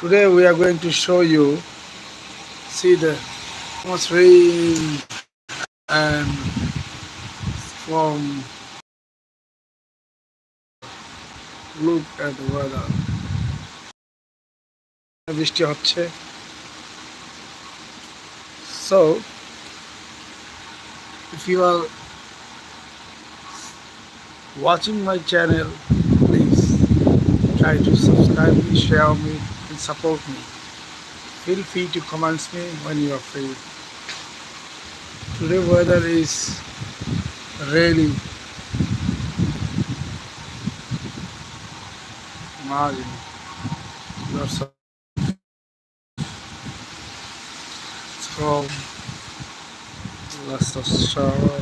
Today we are going to show you, see the much rain and from look at the weather. বৃষ্টি হচ্ছে so if you are watching my channel please try to subscribe me share me and support me feel free to comment me when you are free today weather is really margin lots of from lots of shower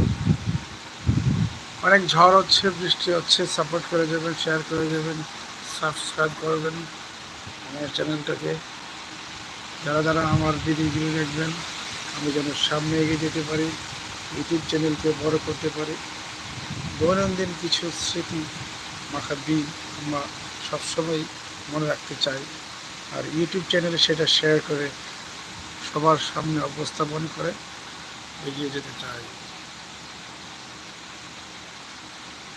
অনেক ঝড় হচ্ছে বৃষ্টি হচ্ছে support করে যাবেন share করে যাবেন subscribe করবেন আমার চ্যানেলটাকে। যারা যারা আমার ভিডিওগুলো দেখবেন, আমি যেন সামনে এগিয়ে যেতে পারি, ইউটিউব চ্যানেলকে বড় করতে পারি। দৈনন্দিন কিছু স্মৃতি মাখার দিন আমরা সবসময় মনে রাখতে চাই। আর ইউটিউব চ্যানেলে সেটা শেয়ার করে সবার সামনে উপস্থাপন করে এগিয়ে যেতে চাই।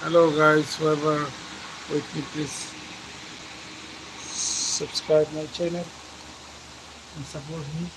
Hello guys whoever with me, please subscribe my channel. And support me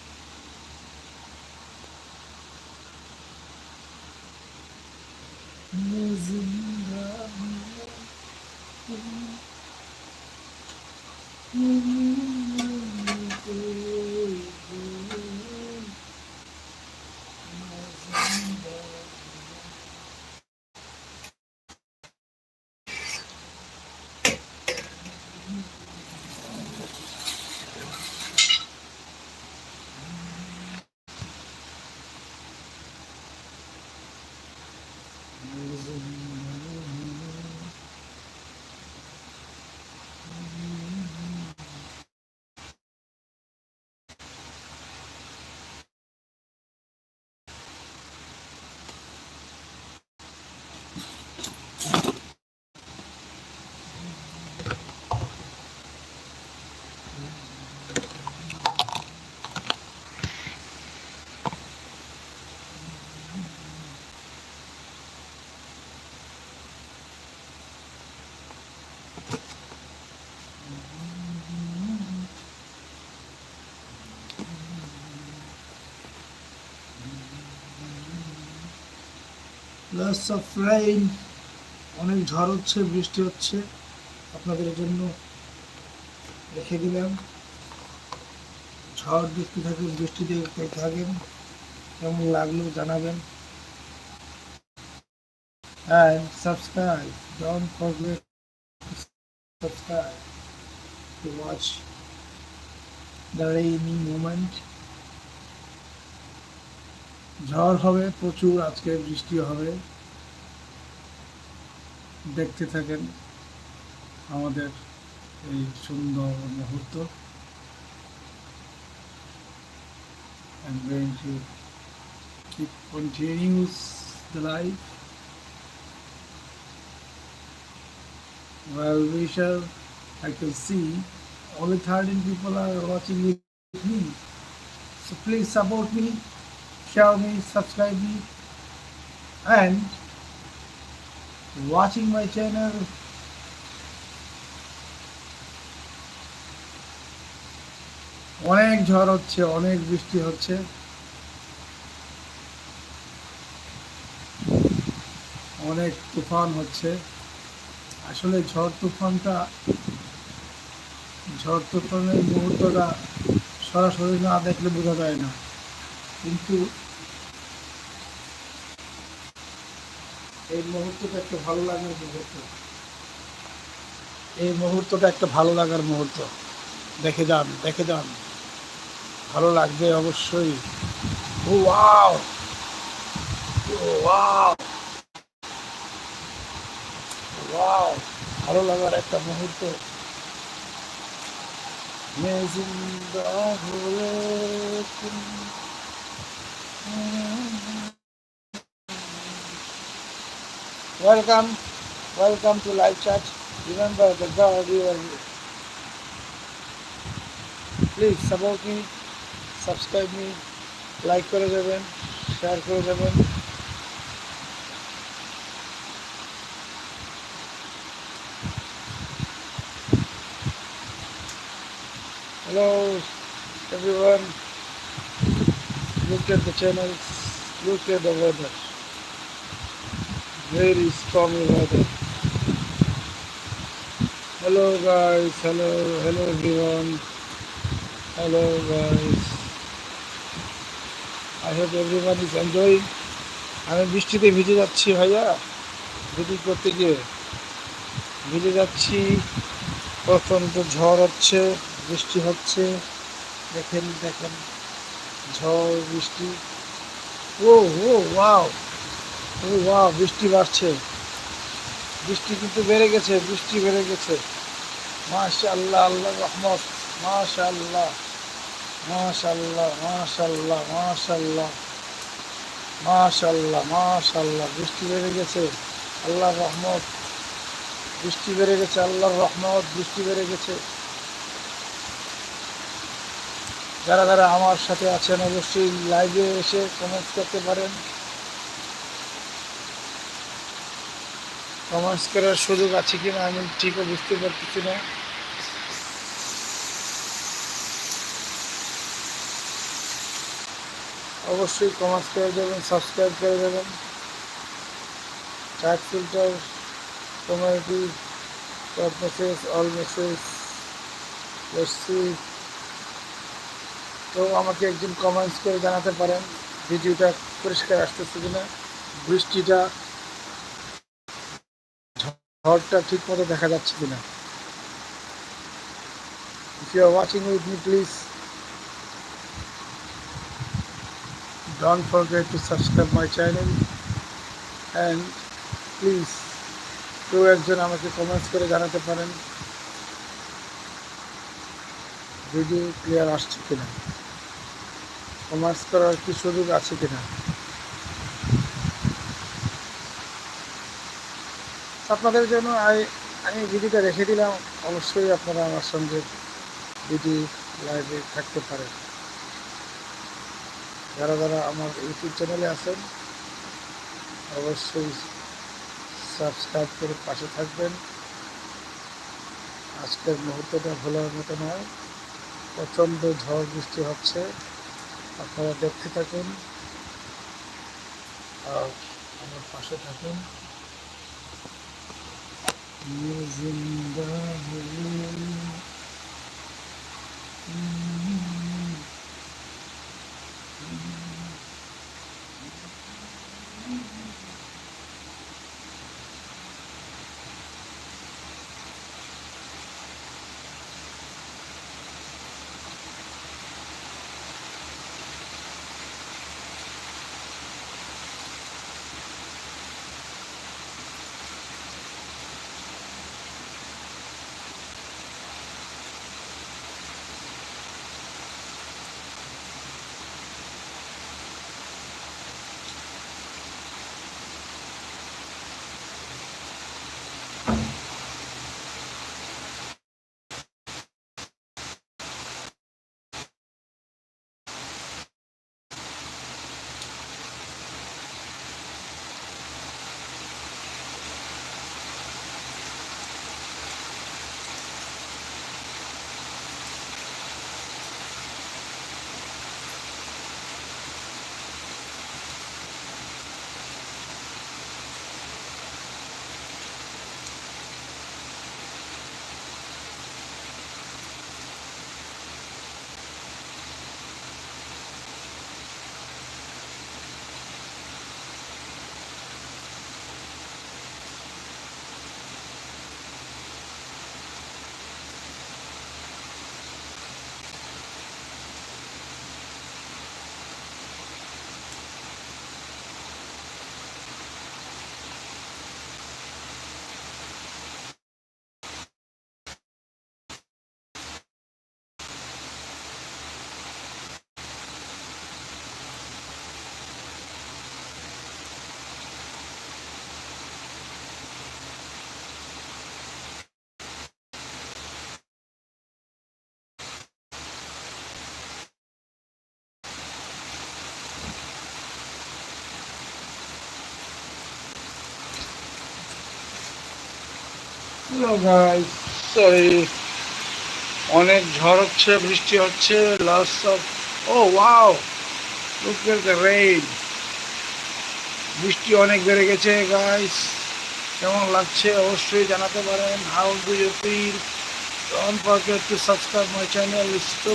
lots of rain অনেক ঝড় হচ্ছে বৃষ্টি হচ্ছে। আপনাদের জন্য রেখে দিলাম। ঝড় দেখতে থাকুন বৃষ্টি দেখতে থাকেন, কেমন লাগল জানাবেন। And subscribe, don't forget to subscribe to watch the ঝড় হবে, প্রচুর আজকে বৃষ্টি হবে। দেখতে থাকেন আমাদের এই সুন্দর মুহূর্ত। I'm going to keep continues the life. Well, we shall, I can see only 13 people are watching with me. So please support me share me, subscribe me, and watching my channel. অনেক ঝড় হচ্ছে, অনেক বৃষ্টি হচ্ছে। অনেক তুফান হচ্ছে। আসলে ঝড় তুফানটা, ঝড় তুফানের মুহূর্তটা সরাসরি না দেখলে বোঝা যায় না। কিন্তু এই মুহূর্তটা একটা ভালো লাগার মুহূর্ত। এই মুহূর্তটা একটা ভালো লাগার মুহূর্ত। দেখে যান দেখে যান। ভালো লাগবে অবশ্যই। ওয়াও! ওয়াও! ওয়াও! ভালো লাগার একটা মুহূর্ত। মেজিন্দা live chat. Remember the God you are please support subscribe me like করে যাবেন শেয়ার করে যাবেন Hello everyone. Look at the channels. Look at the weather. Very stormy weather. Hello guys. Hello. Hello everyone. Hello guys. I hope everyone is enjoying. আমি বৃষ্টিতে ভিজে যাচ্ছি ভাইয়া। Video করতে গিয়ে ভিজে যাচ্ছি। প্রচণ্ড ঝড় হচ্ছে, বৃষ্টি হচ্ছে। দেখেন দেখেন, ঝড়, বৃষ্টি। ও ও, ওয়াও ও, ওয়াও, বৃষ্টি বাড়ছে। বৃষ্টি কিন্তু বেড়ে গেছে, বৃষ্টি বেড়ে গেছে। মাশা আল্লাহ আল্লাহ রহমত মাশা আল্লাহ মাশা আল্লাহ মাশা আল্লাহ মাশা আল্লাহ মাশা আল্লাহ মাশা আল্লাহ বৃষ্টি বেড়ে গেছে, আল্লাহর রহমত। বৃষ্টি বেড়ে গেছে, আল্লাহর রহমত। বৃষ্টি বেড়ে গেছে। যারা যারা আমার সাথে আছেন, অবশ্যই লাইভে এসে কমেন্টস করতে পারেন। কমেন্টস করার সুযোগ আছে কিনা, আমি ঠিকও বুঝতে পারতেছি না। অবশ্যই কমেন্টস করে দেবেন সাবস্ক্রাইব করে দেবেন। Chat filter community top message all message C তো আমাকে একজন কমেন্টস করে জানাতে পারেন, ভিডিওটা পরিষ্কার আসতেছে কিনা, বৃষ্টিটা, ঝড়টা ঠিক মতো দেখা যাচ্ছে কিনা। If you are watching with me please don't forget to subscribe my channel and please কেউ একজন আমাকে কমেন্টস করে জানাতে পারেন ভিডিও ক্লিয়ার আসছে কিনা। কমার্স করার কি সুযোগ আছে কিনা। আপনাদের জন্য আমি ভিডিওটা রেখে দিলাম। অবশ্যই আপনারা আমার সঙ্গে ভিডিও লাইভে থাকতে পারেন। যারা যারা আমার ইউটিউব চ্যানেলে আছেন, অবশ্যই সাবস্ক্রাইব করে পাশে থাকবেন। আজকের মুহূর্তটা ভোলার মতো নয়, প্রচণ্ড ঝড় বৃষ্টি হচ্ছে, আপনারা দেখতে থাকুন আর আমার পাশে থাকুন। ये অনেক ঝড় হচ্ছে, বৃষ্টি হচ্ছে last of O wow look at the rain বৃষ্টি অনেক বেড়ে গেছে গাইস কেমন লাগছে অবশ্যই জানাতে পারেন। How do you feel don't forget to subscribe my channel so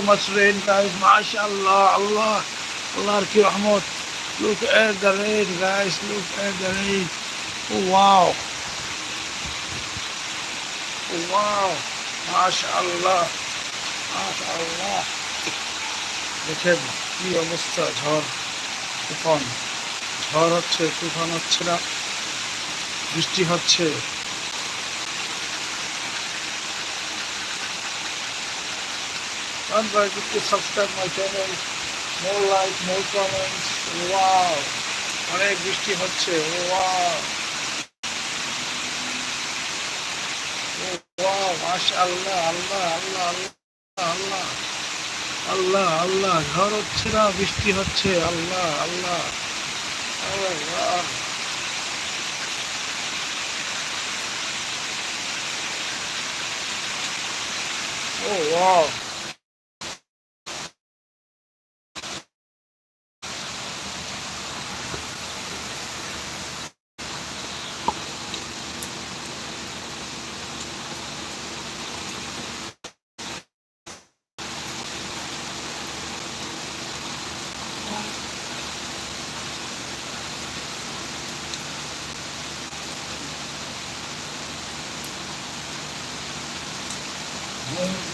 Allah আল্লাহর কি রহমত look at the rain guys look at the rain O wow wow, mashallah, দেখেন কি অবস্থা ঝড় তুফান। ঝড় হচ্ছে তুফান হচ্ছে না। বৃষ্টি হচ্ছে। অনেক বৃষ্টি হচ্ছে। ওয়া আল্লাহ আল্লাহ আল্লাহ আল্লাহ আল্লাহ ঝড় হচ্ছে না বৃষ্টি হচ্ছে আল্লাহ আল্লাহ আল্লাহ। ও ওয়াও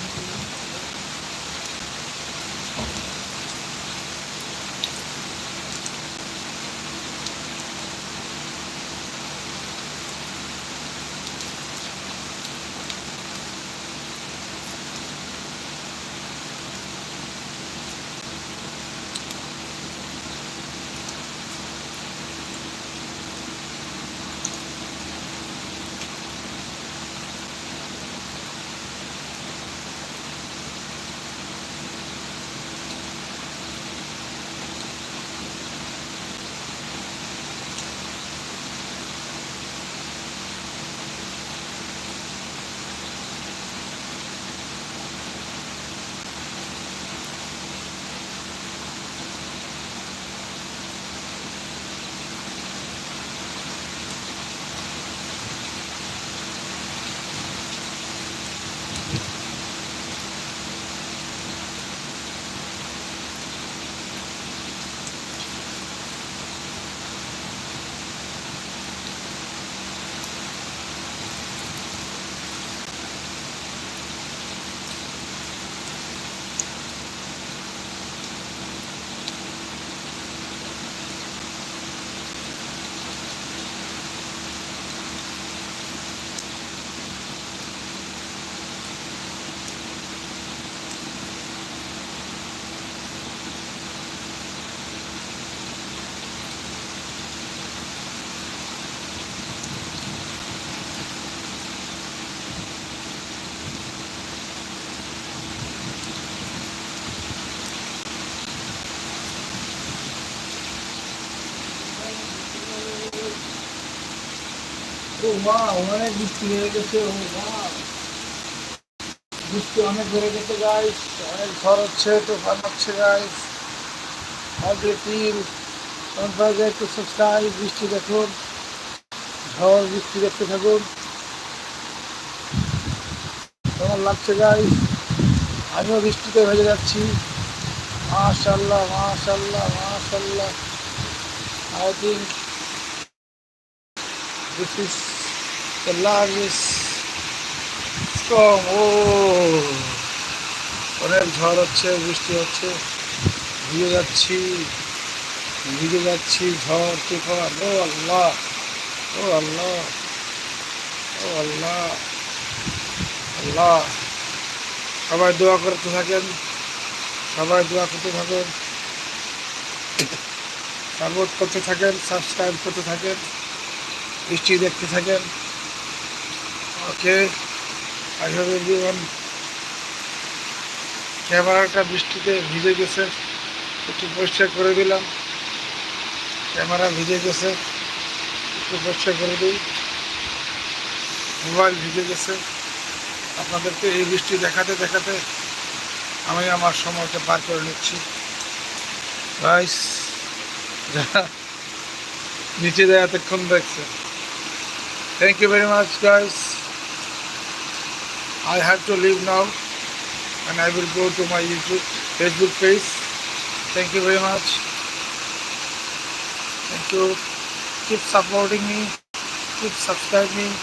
ও মা অনেক বৃষ্টি হয়ে গেছে মা। বৃষ্টি অনেক বেড়ে গেছে গাইস অনেক ঝড় হচ্ছে, তুফান হচ্ছে গাইস তিল সন্ধ্যাকে একটু সাবস্ক্রাইব বৃষ্টি দেখুন। ঝড়, বৃষ্টি দেখতে থাকুন। কেমন লাগছে গাইস আমিও বৃষ্টিতে ভেজে যাচ্ছি। মাশাল্লাহ মাশাল্লাহ মাশাল্লাহ I think This is the largest storm. Oh! অনেক ঝড় হচ্ছে, বৃষ্টি হচ্ছে, ভিজে যাচ্ছি ভিজে যাচ্ছি, ঝড়, তুফান, ও আল্লাহ ও আল্লাহ ও আল্লাহ আল্লাহ, সবাই দোয়া করতে থাকেন, সবাই দোয়া করতে থাকেন, সাপোর্ট করতে থাকেন, সাবস্ক্রাইব করতে থাকেন বৃষ্টি দেখতে থাকেন ওকে এভরিওয়ান ক্যামেরাটা বৃষ্টিতে ভিজে গেছে। একটু পরিষ্কার করে দিলাম। ক্যামেরা ভিজে গেছে। একটু পরিষ্কার করে দিই। মোবাইল ভিজে গেছে। আপনাদেরকে এই বৃষ্টি দেখাতে দেখাতে আমি আমার সময়টা পার করে নিচ্ছি। রাইস যারা নিচে দেয় এতক্ষণ দেখছে। Thank you very much, guys. I have to leave now and I will go to my YouTube, Facebook page. Thank you very much. Thank you. Keep supporting me, keep subscribing,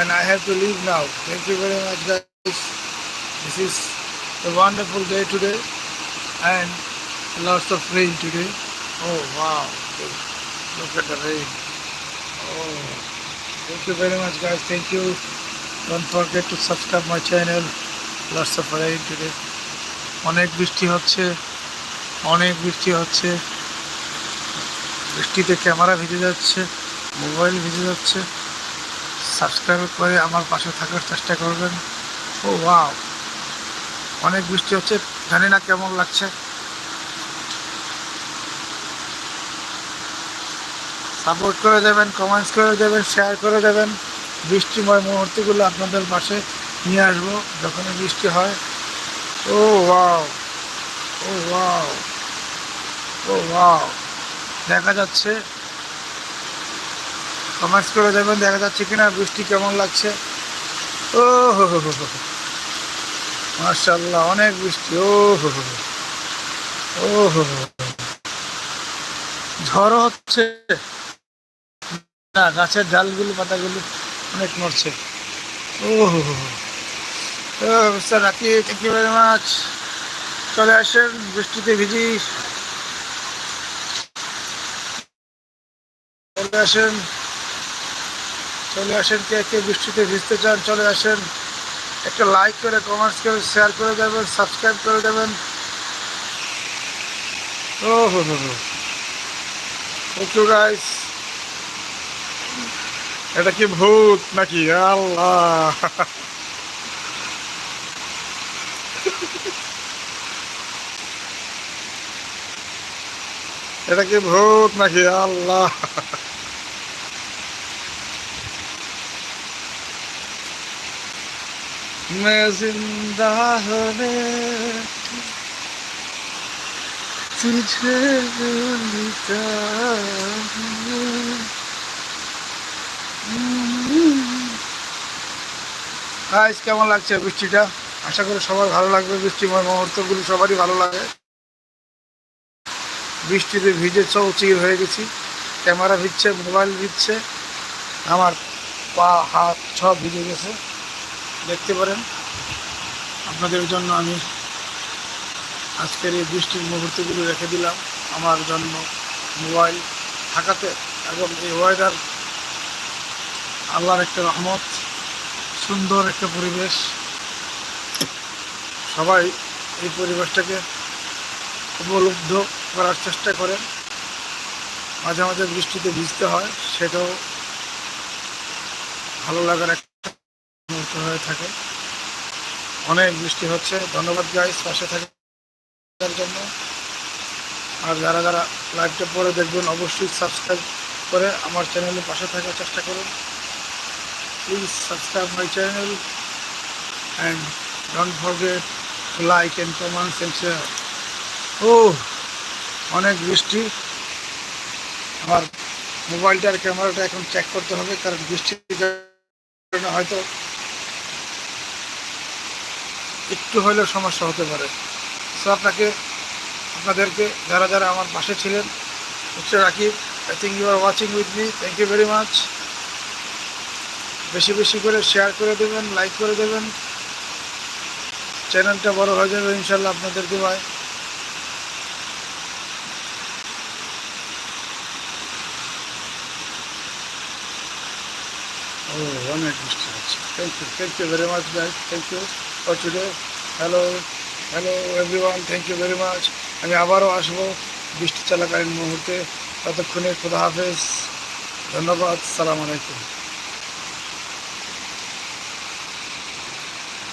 and I have to leave now. Thank you very much, guys. This is a wonderful day today and lots of rain today. Oh, wow. Look at the rain. Oh. Thank you very much, guys. Thank you. Don't forget to subscribe my channel. Lots of rain today. অনেক বৃষ্টি হচ্ছে অনেক বৃষ্টি হচ্ছে বৃষ্টিতে camera ভিজে যাচ্ছে mobile ভিজে যাচ্ছে সাবস্ক্রাইব করে আমার পাশে থাকার চেষ্টা করবেন ও, ওয়াও অনেক বৃষ্টি হচ্ছে জানি না কেমন লাগছে সাপোর্ট করে দেবেন কমেন্টস করে দেবেন শেয়ার করে দেবেন। বৃষ্টিময় মুহূর্তগুলো আপনাদের পাশে নিয়ে আসব যখনই বৃষ্টি হয়। ও ওয়াও ও ওয়াও, ও দেখা যাচ্ছে। কমেন্টস করে দেবেন, দেখা যাচ্ছে কিনা, বৃষ্টি কেমন লাগছে? ও হো হো হো মার্শাল্লাহ অনেক বৃষ্টি। ও হো হো। ও হো। ঝড়ও হচ্ছে। গাছের ডালগুলো, পাতাগুলো অনেক মরছে ও হো Raki thank you very much চলে আসেন, বৃষ্টিতে ভিজি। চলে আসেন। চলে আসেন কে কে বৃষ্টিতে ভিজতে চান, চলে আসেন। একটা লাইক করে কমেন্টস করে শেয়ার করে দেবেন সাবস্ক্রাইব করে দেবেন। ও হো হো হো। থ্যাংক ইউ গাইস এটা কি ভূত নাকি আল্লাহ এটা কি ভূত নাকি আল্লাহ मैं जिंदा होने तुझे भूलता हूँ গাইস কেমন লাগছে বৃষ্টিটা? আশা করি সবার ভালো লাগবে। বৃষ্টিময় মুহূর্তগুলো সবারই ভালো লাগে। বৃষ্টিতে ভিজে চৌচির হয়ে গেছি। ক্যামেরা ভিজছে, মোবাইল ভিজছে। আমার পা, হাত সব ভিজে গেছে। দেখতে পারেন। আপনাদের জন্য আমি আজকের এই বৃষ্টির মুহূর্তগুলো রেখে দিলাম। আমার জন্য মোবাইল থাকাতে এবং এই ওয়েদার আল্লাহর একটা রহমত। সুন্দর একটা পরিবেশ। সবাই এই পরিবেশটাকে উপলব্ধ করার চেষ্টা করেন। মাঝে মাঝে বৃষ্টিতে ভিজতে হয়, সেটাও ভালো লাগার একটা হয়ে থাকে। অনেক বৃষ্টি হচ্ছে। ধন্যবাদ গাইস পাশে থাকার জন্য। আর যারা যারা লাইভটা পরে দেখবেন, অবশ্যই সাবস্ক্রাইব করে আমার চ্যানেলে পাশে থাকার চেষ্টা করুন। Please subscribe my channel and don't forget to like and comments and share ও অনেক বৃষ্টি। আমার মোবাইলটার ক্যামেরাটা এখন চেক করতে হবে, কারণ বৃষ্টির কারণে হয়তো একটু হলেও সমস্যা হতে পারে। সো আপনাকে, আপনাদেরকে, যারা যারা আমার পাশে ছিলেন mister Rakib I think you are watching with me thank you very much বেশি বেশি করে শেয়ার করে দেবেন লাইক করে দেবেন। চ্যানেলটা বড় হয়ে যাবে ইনশাল্লাহ আপনাদের ভাই। ও, অনেক বৃষ্টি হচ্ছে thank you thank you very much guys thank you for today hello hello everyone thank you very much আমি আবারও আসব বৃষ্টি চলাকালীন মুহূর্তে। ততক্ষণে খুদা হাফেজ। ধন্যবাদ, সালাম আলাইকুম।